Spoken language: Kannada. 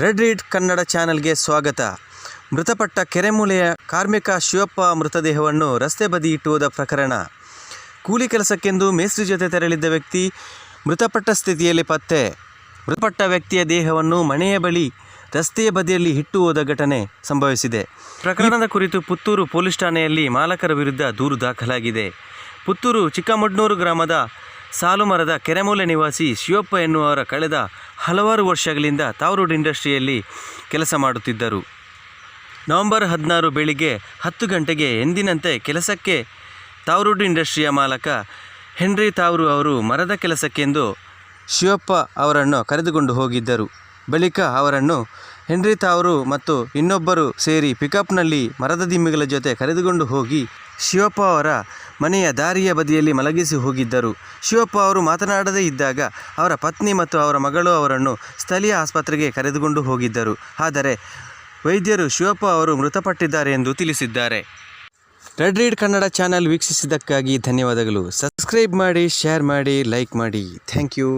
ರೆಡ್ ರೀಡ್ ಕನ್ನಡ ಚಾನೆಲ್ಗೆ ಸ್ವಾಗತ. ಮೃತಪಟ್ಟ ಕೆರೆಮೂಲೆಯ ಕಾರ್ಮಿಕ ಶಿವಪ್ಪ ಮೃತದೇಹವನ್ನು ರಸ್ತೆ ಬದಿ ಇಟ್ಟುವುದ ಪ್ರಕರಣ. ಕೂಲಿ ಕೆಲಸಕ್ಕೆಂದು ಮೇಸ್ತ್ರಿ ಜೊತೆ ತೆರಳಿದ್ದ ವ್ಯಕ್ತಿ ಮೃತಪಟ್ಟ ಸ್ಥಿತಿಯಲ್ಲಿ ಪತ್ತೆ. ಮೃತಪಟ್ಟ ವ್ಯಕ್ತಿಯ ದೇಹವನ್ನು ಮನೆಯ ಬಳಿ ರಸ್ತೆಯ ಬದಿಯಲ್ಲಿ ಇಟ್ಟು ಹೋದ ಘಟನೆ ಸಂಭವಿಸಿದೆ. ಪ್ರಕರಣದ ಕುರಿತು ಪುತ್ತೂರು ಪೊಲೀಸ್ ಠಾಣೆಯಲ್ಲಿ ಮಾಲಕರ ವಿರುದ್ಧ ದೂರು ದಾಖಲಾಗಿದೆ. ಪುತ್ತೂರು ಚಿಕ್ಕಮಡ್ನೂರು ಗ್ರಾಮದ ಸಾಲುಮರದ ಕೆರೆಮೂಲೆ ನಿವಾಸಿ ಶಿವಪ್ಪ ಎನ್ನುವರ ಕಳೆದ ಹಲವಾರು ವರ್ಷಗಳಿಂದ ತಾವರೂಡ್ ಇಂಡಸ್ಟ್ರಿಯಲ್ಲಿ ಕೆಲಸ ಮಾಡುತ್ತಿದ್ದರು. ನವೆಂಬರ್ ಹದಿನಾರು ಬೆಳಿಗ್ಗೆ ಹತ್ತು ಗಂಟೆಗೆ ಎಂದಿನಂತೆ ಕೆಲಸಕ್ಕೆ ತಾವರೂಡ್ ಇಂಡಸ್ಟ್ರಿಯ ಮಾಲಕ ಹೆನ್ರಿ ತಾವರು ಅವರು ಮರದ ಕೆಲಸಕ್ಕೆಂದು ಶಿವಪ್ಪ ಅವರನ್ನು ಕರೆದುಕೊಂಡು ಹೋಗಿದ್ದರು. ಬಳಿಕ ಅವರನ್ನು ಹೆನ್ರಿ ತಾವರು ಮತ್ತು ಇನ್ನೊಬ್ಬರು ಸೇರಿ ಪಿಕಪ್ನಲ್ಲಿ ಮರದ ದಿಮ್ಮಿಗಳ ಜೊತೆ ಕರೆದುಕೊಂಡು ಹೋಗಿ ಶಿವಪ್ಪ ಅವರ ಮನೆಯ ದಾರಿಯ ಬದಿಯಲ್ಲಿ ಮಲಗಿಸಿ ಹೋಗಿದ್ದರು. ಶಿವಪ್ಪ ಅವರು ಮಾತನಾಡದೇ ಇದ್ದಾಗ ಅವರ ಪತ್ನಿ ಮತ್ತು ಅವರ ಮಗಳು ಅವರನ್ನು ಸ್ಥಳೀಯ ಆಸ್ಪತ್ರೆಗೆ ಕರೆದುಕೊಂಡು ಹೋಗಿದ್ದರು. ಆದರೆ ವೈದ್ಯರು ಶಿವಪ್ಪ ಅವರು ಮೃತಪಟ್ಟಿದ್ದಾರೆ ಎಂದು ತಿಳಿಸಿದ್ದಾರೆ. ರೆಡ್ ರೀಡ್ ಕನ್ನಡ ಚಾನಲ್ ವೀಕ್ಷಿಸಿದ್ದಕ್ಕಾಗಿ ಧನ್ಯವಾದಗಳು. ಸಬ್ಸ್ಕ್ರೈಬ್ ಮಾಡಿ, ಶೇರ್ ಮಾಡಿ, ಲೈಕ್ ಮಾಡಿ. Thank you.